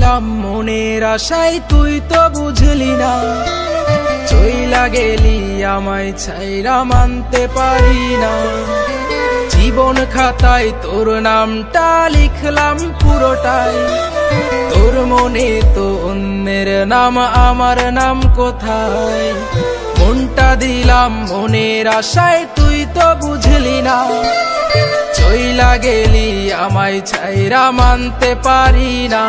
দিলাম মনের আশায়, তুই তো বুঝলি না। চইলা গেলি, আমায় ছাইরা মানতে পারি না। জীবন খাতায় তোর নামটা লিখলাম পুরোটাই। তোর মনে তো অন্যের নাম, আমার নাম কোথায়? মনটা দিলাম মনের আশায়, তুই তো বুঝলি না। চইলা গেলি, আমায় ছাইরা মানতে পারি না।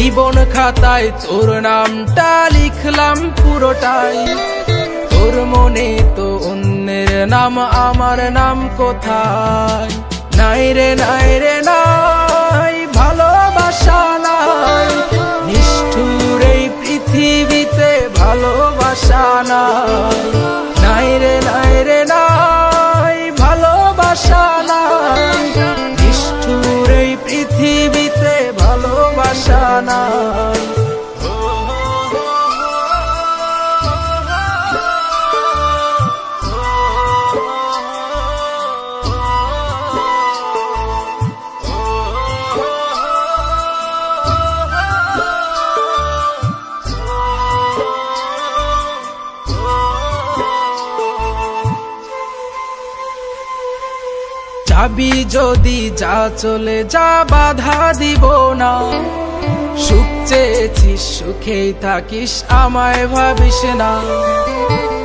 জীবন খাতায় তোর নামটা লিখলাম পুরোটাই। তোর মনে তো অন্যের নাম, আমার নাম কোথায়? নাই রে নাই রে, নাই, ভালোবাসা নাই। নিষ্ঠুর এই পৃথিবীতে ভালোবাসা নাই। নাই রে ভালোবাসা যাবি যদি যা চলে যা বাধা দিব না। সুখ চেয়েছিস, সুখেই থাকিস, আমায় ভাবিস না।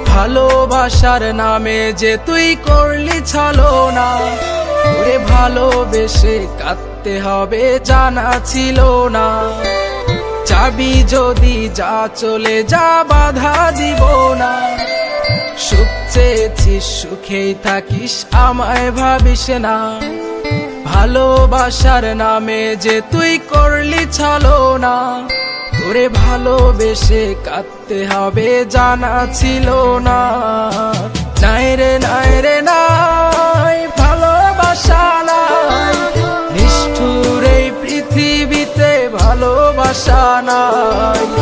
ভালোবাসার নামে যে তুই করলি ছলো না ওরে ভালোবেসে কাঁদতে হবে জানা ছিল না। যাবি যদি যা চলে যা, বাধা দিব না। সুখ চেয়েছিস, সুখেই থাকিস, আমায় ভাবিস না। ভালোবাসার নামে যে তুই করলি ছালো না তোরে ভালোবেসে কাঁদতে হবে জানা ছিল না। নাই রে নাই রে, নাই, ভালোবাসা নাই। নিষ্ঠুর এই পৃথিবীতে ভালোবাসা নাই।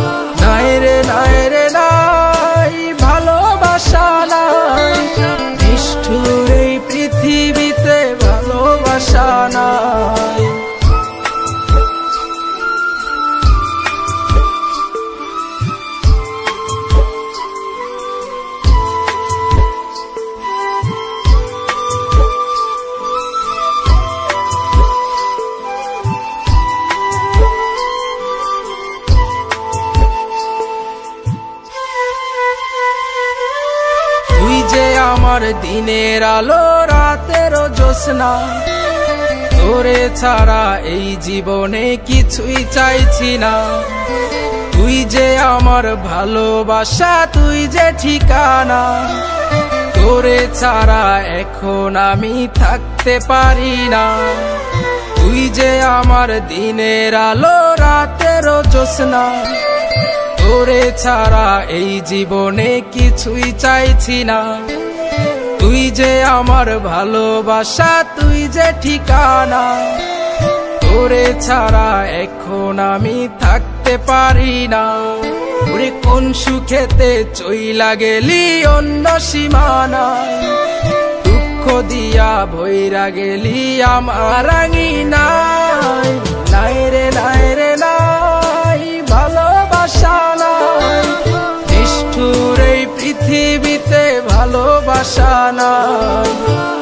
দিনের আলো রাতের জোসনা তোরে ছাড়া এই জীবনে কিছুই চাইছি না। তুই যে আমার ভালোবাসা, তুই যে ঠিকানা। তোরে ছাড়া এখন আমি থাকতে পারি না। তুই যে আমার দিনের আলো রাতের জোসনা তোরে ছাড়া এই জীবনে কিছুই চাইছি না। তুই যে আমার ভালোবাসা, তুই যে ঠিকানা। তোরে ছাড়া এখন আমি থাকতে পারি না। ওরে কোন সুখেতে চইলা গেলি অন্য সীমানা দুঃখ দিয়া ভৈরা গেলি আমার নাই নাই রে নাই রে, নাই ভালোবাসা। নাই